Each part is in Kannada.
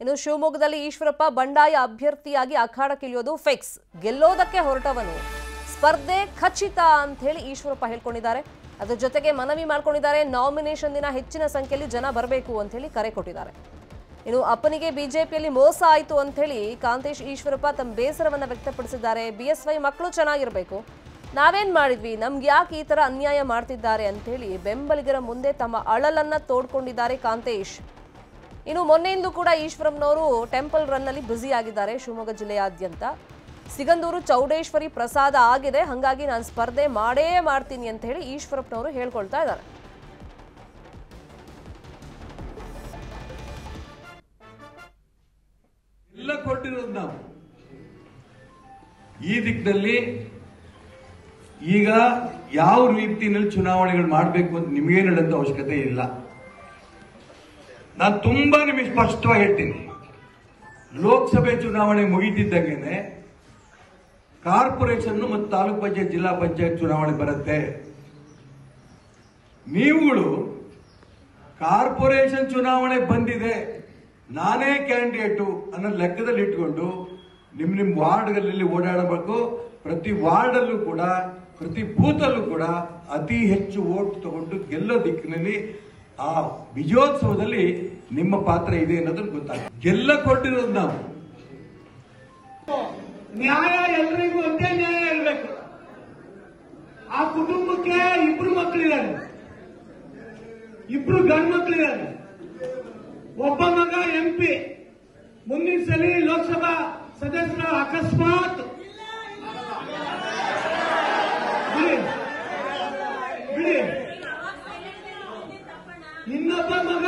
ಇನ್ನು ಶಿವಮೊಗ್ಗದಲ್ಲಿ ಈಶ್ವರಪ್ಪ ಬಂಡಾಯ ಅಭ್ಯರ್ಥಿಯಾಗಿ ಅಖಾಡಕ್ಕಿಳಿಯೋದು ಫಿಕ್ಸ್. ಗೆಲ್ಲೋದಕ್ಕೆ ಹೊರಟವನು ಸ್ಪರ್ಧೆ ಖಚಿತ ಅಂತ ಹೇಳಿ ಈಶ್ವರಪ್ಪ ಹೇಳ್ಕೊಂಡಿದ್ದಾರೆ. ಅದ್ರ ಜೊತೆಗೆ ಮನವಿ ಮಾಡ್ಕೊಂಡಿದ್ದಾರೆ. ನಾಮಿನೇಷನ್ ದಿನ ಹೆಚ್ಚಿನ ಸಂಖ್ಯೆಯಲ್ಲಿ ಜನ ಬರಬೇಕು ಅಂತ ಹೇಳಿ ಕರೆ ಕೊಟ್ಟಿದ್ದಾರೆ. ಇನ್ನು ಅಪ್ಪನಿಗೆ ಬಿಜೆಪಿಯಲ್ಲಿ ಮೋಸ ಆಯಿತು ಅಂತ ಹೇಳಿ ಕಾಂತೇಶ್ ಈಶ್ವರಪ್ಪ ತಮ್ಮ ಬೇಸರವನ್ನು ವ್ಯಕ್ತಪಡಿಸಿದ್ದಾರೆ. ಬಿ ಎಸ್ ವೈ ಮಕ್ಕಳು ಚೆನ್ನಾಗಿರಬೇಕು. ನಾವೇನ್ ಮಾಡಿದ್ವಿ? ನಮ್ಗೆ ಯಾಕೆ ಈ ತರ ಅನ್ಯಾಯ ಮಾಡ್ತಿದ್ದಾರೆ ಅಂತ ಹೇಳಿ ಬೆಂಬಲಿಗರ ಮುಂದೆ ತಮ್ಮ ಅಳಲನ್ನ ತೋಡ್ಕೊಂಡಿದ್ದಾರೆ ಕಾಂತೇಶ್. ಇನ್ನು ಮೊನ್ನೆಯಿಂದ ಕೂಡ ಈಶ್ವರಂನವರು ಟೆಂಪಲ್ ರನ್ನಲ್ಲಿ ಬ್ಯುಸಿ ಆಗಿದ್ದಾರೆ ಶಿವಮೊಗ್ಗ ಜಿಲ್ಲೆಯಾದ್ಯಂತ. ಸಿಗಂದೂರು ಚೌಡೇಶ್ವರಿ ಪ್ರಸಾದ ಆಗಿದೆ. ಹಾಗಾಗಿ ನಾನು ಸ್ಪರ್ಧೆ ಮಾಡೇ ಮಾಡ್ತೀನಿ ಅಂತ ಹೇಳಿ ಈಶ್ವರಪ್ಪನವರು ಹೇಳ್ಕೊಳ್ತಾ ಇದ್ದಾರೆ. ಎಲ್ಲ ಕೊಟ್ಟಿರೋದು ಈ ದಿಕ್ಕಿನಲ್ಲಿ ಈಗ ಯಾವ ರೀತಿಯಲ್ಲಿ ಚುನಾವಣೆಗಳು ಮಾಡಬೇಕು ಅಂತ ನಿಮಗೇನು ಹೇಳೋಂಥ ಅವಶ್ಯಕತೆ ಇಲ್ಲ. ನಾನು ತುಂಬಾ ನಿಮಗೆ ಸ್ಪಷ್ಟವಾಗಿ ಹೇಳ್ತೀನಿ. ಲೋಕಸಭೆ ಚುನಾವಣೆ ಮುಗಿತಿದ್ದಂಗೆನೆ ಕಾರ್ಪೊರೇಷನ್ ಮತ್ತು ತಾಲೂಕ್ ಪಂಚಾಯತ್, ಜಿಲ್ಲಾ ಪಂಚಾಯತ್ ಚುನಾವಣೆ ಬರುತ್ತೆ. ನೀವುಗಳು ಕಾರ್ಪೊರೇಷನ್ ಚುನಾವಣೆ ಬಂದಿದೆ, ನಾನೇ ಕ್ಯಾಂಡಿಡೇಟು ಅನ್ನೋ ಲೆಕ್ಕದಲ್ಲಿ ಇಟ್ಕೊಂಡು ನಿಮ್ಮ ನಿಮ್ಮ ವಾರ್ಡ್ಗಳಲ್ಲಿ ಓಡಾಡಬೇಕು. ಪ್ರತಿ ವಾರ್ಡಲ್ಲೂ ಕೂಡ, ಪ್ರತಿ ಬೂತಲ್ಲೂ ಕೂಡ ಅತಿ ಹೆಚ್ಚು ಓಟ್ ತಗೊಂಡು ಗೆಲ್ಲೋ ದಿಕ್ಕಿನಲ್ಲಿ ಆ ವಿಜಯೋತ್ಸವದಲ್ಲಿ ನಿಮ್ಮ ಪಾತ್ರ ಇದೆ ಅನ್ನೋದನ್ನ ಗೊತ್ತಾಗ ಗೆಲ್ಲ ಕೊಟ್ಟಿರೋದು ನಾವು. ನ್ಯಾಯ ಎಲ್ರಿಗೂ ಒಂದೇ ನ್ಯಾಯ ಇರಬೇಕು. ಆ ಕುಟುಂಬಕ್ಕೆ ಇಬ್ರು ಮಕ್ಕಳಿದ್ದಾರೆ ಇಬ್ರು ಗಂಡು ಮಕ್ಕಳಿದ್ದಾರೆ ಒಬ್ಬ ಮಗ ಎಂಪಿ ಮುಂದಿನ ಸಲ ಲೋಕಸಭಾ ಸದಸ್ಯರ ಅಕಸ್ಮಾತ್ ಇನ್ನೊಬ್ಬ ಮಗ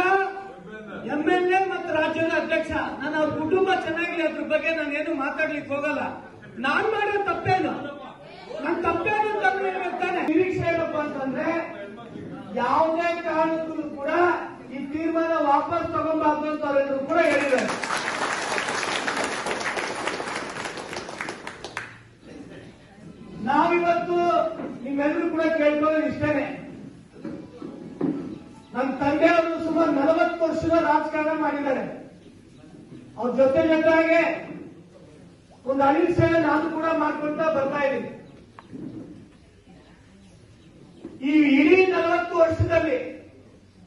ಎಂ ಎಲ್ ಎ ಮತ್ತು ರಾಜ್ಯದ ಅಧ್ಯಕ್ಷ. ನಾನು ಅವ್ರ ಕುಟುಂಬ ಚೆನ್ನಾಗಿದೆ, ಅದ್ರ ಬಗ್ಗೆ ನಾನು ಏನು ಮಾತಾಡ್ಲಿಕ್ಕೆ ಹೋಗಲ್ಲ. ನಾನ್ ಮಾಡೋ ತಪ್ಪೇನು? ನನ್ ತಪ್ಪೇನು ಅಂತ ತಾನೆ ನಿರೀಕ್ಷೆ ಏನಪ್ಪ ಅಂತಂದ್ರೆ, ಯಾವುದೇ ಕಾರಣಕ್ಕೂ ಕೂಡ ಈ ತೀರ್ಮಾನ ವಾಪಸ್ ತಗೊಂಬಾರ್ದು ಅಂತ ಅವರೆಲ್ಲರೂ ಕೂಡ ಹೇಳಿದ್ದಾರೆ. ನನ್ನ ತಂದೆಯವರು ಸುಮಾರು ನಲವತ್ತು ವರ್ಷದ ರಾಜಕಾರಣ ಮಾಡಿದ್ದಾರೆ. ಅವ್ರ ಜೊತೆ ಜೊತೆಗೆ ಒಂದು ಅಳಿಲ್ ಸೇವೆ ನಾನು ಕೂಡ ಮಾಡ್ಕೊಳ್ತಾ ಬರ್ತಾ ಇದ್ದೀನಿ. ಈ ಇಡೀ ನಲವತ್ತು ವರ್ಷದಲ್ಲಿ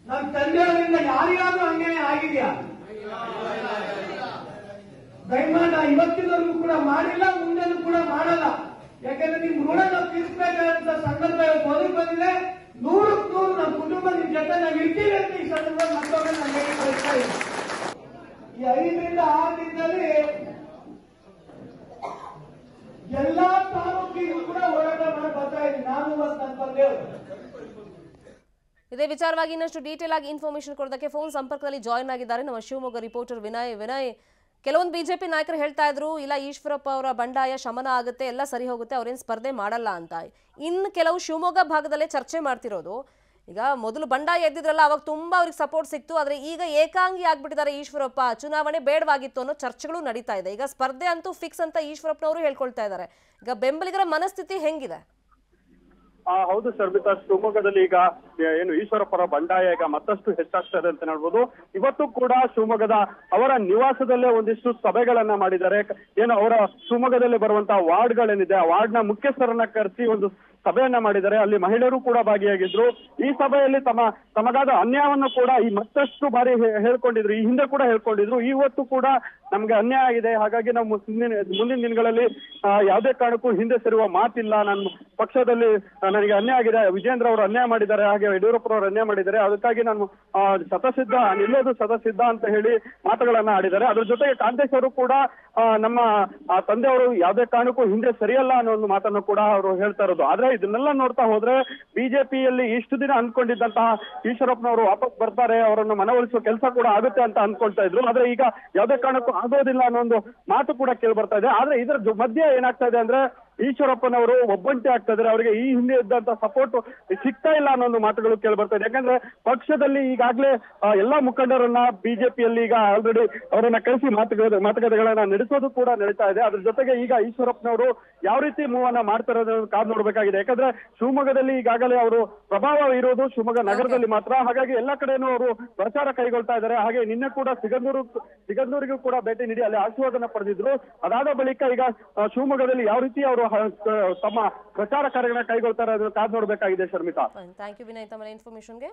ನಮ್ಮ ತಂದೆಯವರಿಂದ ಯಾರಿಗಾದ್ರೂ ಅನ್ಯಾಯ ಆಗಿದೆಯಾ? ದಯಮಾಡ ಇವತ್ತಿನವರೆಗೂ ಕೂಡ ಮಾಡಿಲ್ಲ, ಮುಂದೆನೂ ಕೂಡ ಮಾಡಲ್ಲ. ಯಾಕಂದ್ರೆ ನಿಮ್ ಋಣ ನಾವು ತೀರಿಸಬೇಕಾದಂತ ಸಂದರ್ಭ ಮೊದಲು ಬಂದಿದೆ. ನೂರಕ್ಕೆ ಜೊತೆ ನಾವು ಇರ್ತೀವಿ ಅಂತ ಈ ಸಂದರ್ಭ ಮತ್ತೊಮ್ಮೆ ನಾನು ಹೇಳಿ ಈ ಐದರಿಂದ ಆರು ಎಲ್ಲಾ ತಾಲೂಕಿಗೂ ಕೂಡ ಹೋರಾಟ ಮಾಡಿ ನಾನು ನನ್ನ ಇದೇ ವಿಚಾರವಾಗಿ ಇನ್ನಷ್ಟು ಡೀಟೇಲ್ ಆಗಿ ಇನ್ಫಾರ್ಮೇಶನ್ ಕೊಡೋದಕ್ಕೆ ಫೋನ್ ಸಂಪರ್ಕದಲ್ಲಿ ಜಾಯಿನ್ ಆಗಿದ್ದಾರೆ. ನಮ್ಮ ಶಿವಮೊಗ್ಗ ರಿಪೋರ್ಟರ್ ವಿನಯ್. ವಿನಯ್, ಕೆಲವೊಂದು ಬಿಜೆಪಿ ನಾಯಕರು ಹೇಳ್ತಾ ಇದ್ರು, ಇಲ್ಲ, ಈಶ್ವರಪ್ಪ ಅವರ ಬಂಡಾಯ ಶಮನ ಆಗುತ್ತೆ, ಎಲ್ಲ ಸರಿ ಹೋಗುತ್ತೆ, ಅವ್ರೇನು ಸ್ಪರ್ಧೆ ಮಾಡಲ್ಲ ಅಂತ. ಇನ್ನು ಕೆಲವು ಶಿವಮೊಗ್ಗ ಭಾಗದಲ್ಲೇ ಚರ್ಚೆ ಮಾಡ್ತಿರೋದು. ಈಗ ಮೊದಲು ಬಂಡಾಯ ಎದ್ದಿದ್ರಲ್ಲ, ಅವಾಗ ತುಂಬಾ ಅವ್ರಿಗೆ ಸಪೋರ್ಟ್ ಸಿಕ್ತು. ಆದ್ರೆ ಈಗ ಏಕಾಂಗಿ ಆಗ್ಬಿಟ್ಟಿದ್ದಾರೆ ಈಶ್ವರಪ್ಪ. ಚುನಾವಣೆ ಬೇಡವಾಗಿತ್ತು ಅನ್ನೋ ಚರ್ಚೆಗಳು ನಡೀತಾ ಇದೆ. ಈಗ ಸ್ಪರ್ಧೆ ಅಂತೂ ಫಿಕ್ಸ್ ಅಂತ ಈಶ್ವರಪ್ಪನವರು ಹೇಳ್ಕೊಳ್ತಾ ಇದ್ದಾರೆ. ಈಗ ಬೆಂಬಲಿಗರ ಮನಸ್ಥಿತಿ ಹೆಂಗಿದೆ? ಹೌದು ಸರ್, ಬಿಕಾಸ್ ಶಿವಮೊಗ್ಗದಲ್ಲಿ ಈಗ ಏನು ಈಶ್ವರಪ್ಪರ ಬಂಡಾಯ ಈಗ ಮತ್ತಷ್ಟು ಹೆಚ್ಚಾಗ್ತಾ ಇದೆ ಅಂತ ಹೇಳ್ಬೋದು. ಇವತ್ತು ಕೂಡ ಶಿವಮೊಗ್ಗದ ಅವರ ನಿವಾಸದಲ್ಲೇ ಒಂದಿಷ್ಟು ಸಭೆಗಳನ್ನ ಮಾಡಿದ್ದಾರೆ. ಏನು ಅವರ ಶಿವಮೊಗ್ಗದಲ್ಲಿ ಬರುವಂತಹ ವಾರ್ಡ್ಗಳೇನಿದೆ, ಆ ವಾರ್ಡ್ನ ಮುಖ್ಯಸ್ಥರನ್ನ ಕರೆಸಿ ಒಂದು ಸಭೆಯನ್ನ ಮಾಡಿದ್ದಾರೆ ಅಲ್ಲಿ ಮಹಿಳೆಯರು ಕೂಡ ಭಾಗಿಯಾಗಿದ್ರು. ಈ ಸಭೆಯಲ್ಲಿ ತಮ್ಮ ತಮಗಾದ ಅನ್ಯಾಯವನ್ನು ಕೂಡ ಈ ಮತ್ತಷ್ಟು ಬಾರಿ ಹೇಳ್ಕೊಂಡಿದ್ರು. ಈ ಹಿಂದೆ ಕೂಡ ಹೇಳ್ಕೊಂಡಿದ್ರು. ಇವತ್ತು ಕೂಡ ನಮ್ಗೆ ಅನ್ಯಾಯ ಆಗಿದೆ. ಹಾಗಾಗಿ ನಾವು ಮುಂದಿನ ಮುಂದಿನ ದಿನಗಳಲ್ಲಿ ಯಾವುದೇ ಕಾರಣಕ್ಕೂ ಹಿಂದೆ ಸರಿಯುವ ಮಾತಿಲ್ಲ. ನನ್ನ ಪಕ್ಷದಲ್ಲಿ ನನಗೆ ಅನ್ಯಾಯ ಆಗಿದೆ. ವಿಜೇಂದ್ರ ಅವರು ಅನ್ಯಾಯ ಮಾಡಿದ್ದಾರೆ. ಹಾಗೆ ಯಡಿಯೂರಪ್ಪರವರು ಅನ್ಯಾಯ ಮಾಡಿದ್ದಾರೆ. ಅದಕ್ಕಾಗಿ ನಾನು ಸತಸಿದ್ಧ ನಿಲ್ಲೋದು ಸತಸಿದ್ಧ ಅಂತ ಹೇಳಿ ಮಾತುಗಳನ್ನ ಆಡಿದ್ದಾರೆ. ಅದ್ರ ಜೊತೆಗೆ ಕಾಂತೇಶ್ ಅವರು ಕೂಡ ನಮ್ಮ ತಂದೆ ತಂದೆಯವರು ಯಾವುದೇ ಕಾರಣಕ್ಕೂ ಹಿಂದೆ ಸರಿಯಲ್ಲ ಅನ್ನೋ ಒಂದು ಮಾತನ್ನು ಕೂಡ ಅವರು ಹೇಳ್ತಾ ಇರೋದು. ಆದ್ರೆ ಇದನ್ನೆಲ್ಲ ನೋಡ್ತಾ ಹೋದ್ರೆ ಬಿಜೆಪಿಯಲ್ಲಿ ಇಷ್ಟು ದಿನ ಅನ್ಕೊಂಡಿದ್ದಂತಹ ಈಶ್ವರಪ್ಪನವರು ವಾಪಸ್ ಬರ್ತಾರೆ. ಅವರನ್ನು ಮನವೊಲಿಸುವ ಕೆಲಸ ಕೂಡ ಆಗುತ್ತೆ ಅಂತ ಅನ್ಕೊಳ್ತಾ ಇದ್ರು. ಆದ್ರೆ ಈಗ ಯಾವುದೇ ಕಾರಣಕ್ಕೂ ಆಗೋದಿಲ್ಲ ಅನ್ನೋ ಒಂದು ಮಾತು ಕೂಡ ಕೇಳಿ ಬರ್ತಾ ಇದೆ. ಆದ್ರೆ ಇದರ ಮಧ್ಯೆ ಏನಾಗ್ತಾ ಇದೆ ಅಂದ್ರೆ ಈಶ್ವರಪ್ಪನವರು ಒಬ್ಬಂಟಿ ಆಗ್ತಾ ಇದ್ದಾರೆ ಅವರಿಗೆ ಈ ಹಿಂದೆ ಇದ್ದಂತ ಸಪೋರ್ಟ್ ಸಿಗ್ತಾ ಇಲ್ಲ ಅನ್ನೋ ಒಂದು ಮಾತುಗಳು ಕೇಳಿ ಬರ್ತಾ ಯಾಕಂದ್ರೆ ಪಕ್ಷದಲ್ಲಿ ಈಗಾಗಲೇ ಎಲ್ಲಾ ಮುಖಂಡರನ್ನ ಬಿಜೆಪಿಯಲ್ಲಿ ಈಗ ಆಲ್ರೆಡಿ ಅವರನ್ನ ಕಳಿಸಿ ಮಾತುಕತೆ ಮಾತುಕತೆಗಳನ್ನ ನಡೆಸೋದು ಕೂಡ ನಡೀತಾ ಇದೆ. ಅದ್ರ ಜೊತೆಗೆ ಈಗ ಈಶ್ವರಪ್ಪನವರು ಯಾವ ರೀತಿ ಮೂವ್ ಅನ್ನ ಮಾಡ್ತಾರೆ ಕಾದು ನೋಡ್ಬೇಕಾಗಿದೆ. ಯಾಕಂದ್ರೆ ಶಿವಮೊಗ್ಗದಲ್ಲಿ ಈಗಾಗಲೇ ಅವರು ಪ್ರಭಾವ ಇರೋದು ಶಿವಮೊಗ್ಗ ನಗರದಲ್ಲಿ ಮಾತ್ರ. ಹಾಗಾಗಿ ಎಲ್ಲ ಕಡೆನೂ ಅವರು ಪ್ರಚಾರ ಕೈಗೊಳ್ತಾ ಇದ್ದಾರೆ. ಹಾಗೆ ನಿನ್ನೆ ಕೂಡ ಸಿಗಂದೂರು, ಸಿಗಂದೂರಿಗೂ ಕೂಡ ಭೇಟಿ ನೀಡಿ ಅಲ್ಲಿ ಆಶೀರ್ವಾದನ ಪಡೆದಿದ್ರು. ಅದಾದ ಬಳಿಕ ಈಗ ಶಿವಮೊಗ್ಗದಲ್ಲಿ ಯಾವ ರೀತಿ ಅವರು ತಮ್ಮ ಪ್ರಚಾರ ಕಾರ್ಯಗಳನ್ನ ಕೈಗೊಳ್ತಾರೆ ಅದನ್ನು ಕಾದು ನೋಡ್ಬೇಕಾಗಿದೆ ಶರ್ಮಿತಾ ಥ್ಯಾಂಕ್ ಯು ವಿನಯ್ ತಮ್ಮ ಇನ್ಫಾರ್ಮೇಶನ್ಗೆ